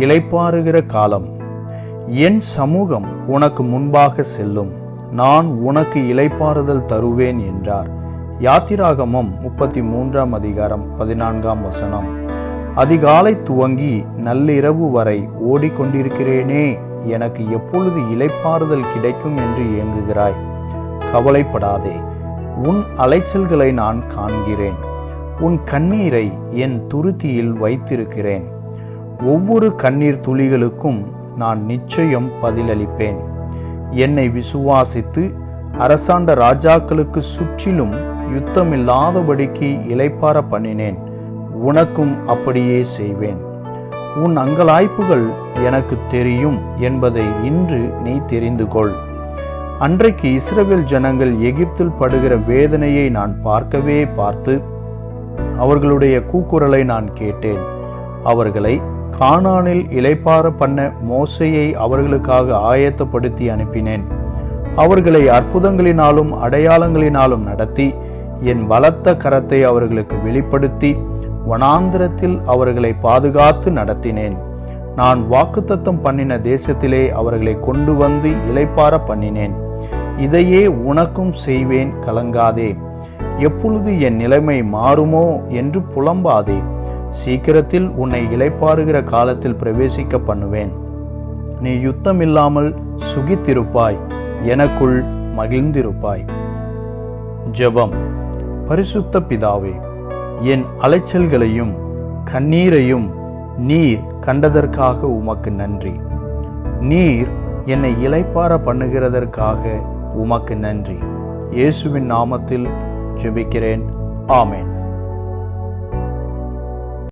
இளைப்பாறுகிற காலம். என் சமூகம் உனக்கு முன்பாக செல்லும். நான் உனக்கு இளைப்பாறுதல் தருவேன் என்றார். யாத்திராகமம் முப்பத்தி மூன்றாம் அதிகாரம் பதினான்காம் வசனம். அதிகாலை துவங்கி நள்ளிரவு வரை ஓடிக்கொண்டிருக்கிறேனே எனக்கு எப்பொழுது இலைப்பாறுதல் கிடைக்கும் என்று ஏங்குகிறாய்? கவலைப்படாதே. உன் அலைச்சல்களை நான் காண்கிறேன். உன் கண்ணீரை என் துருத்தியில் வைத்திருக்கிறேன். ஒவ்வொரு கண்ணீர் துளிகளுக்கும் நான் நிச்சயம் பதிலளிப்பேன். என்னை விசுவாசித்து அரசாண்ட ராஜாக்களுக்கு சுற்றிலும் யுத்தமில்லாதபடிக்கு இளைப்பார பண்ணினேன். உனக்கும் அப்படியே செய்வேன். உன் அங்கலாய்ப்புகள் எனக்கு தெரியும் என்பதை இன்று நீ தெரிந்து கொள். அன்றைக்கு இஸ்ரவேல் ஜனங்கள் எகிப்தில் படுகிற வேதனையை நான் பார்க்கவே பார்த்து அவர்களுடைய கூக்குரலை நான் கேட்டேன். அவர்களை கானானில் இலைப்பார பண்ண மோசையை அவர்களுக்காக ஆயத்தப்படுத்தி அனுப்பினேன். அவர்களை அற்புதங்களினாலும் அடையாளங்களினாலும் நடத்தி என் பலத்த கரத்தை அவர்களுக்கு வெளிப்படுத்தி வனாந்திரத்தில் அவர்களை பாதுகாத்து நடத்தினேன். நான் வாக்குத்தத்தம் பண்ணின தேசத்திலே அவர்களை கொண்டு வந்து இலைப்பார பண்ணினேன். இதையே உனக்கும் செய்வேன் கலங்காதே. எப்பொழுது என் நிலைமை மாறுமோ என்று புலம்பாதே. சீக்கிரத்தில் உன்னை இளைப்பாறுகிற காலத்தில் பிரவேசிக்க பண்ணுவேன். நீ யுத்தமில்லாமல் சுகித்திருப்பாய் எனக்குள் மகிழ்ந்திருப்பாய். ஜெபம். பரிசுத்த பிதாவே என் அலைச்சல்களையும் கண்ணீரையும் நீர் கண்டதற்காக உமக்கு நன்றி. நீர் என்னை இலைப்பார பண்ணுகிறதற்காக உமக்கு நன்றி. இயேசுவின் நாமத்தில் ஜெபிக்கிறேன். ஆமேன்.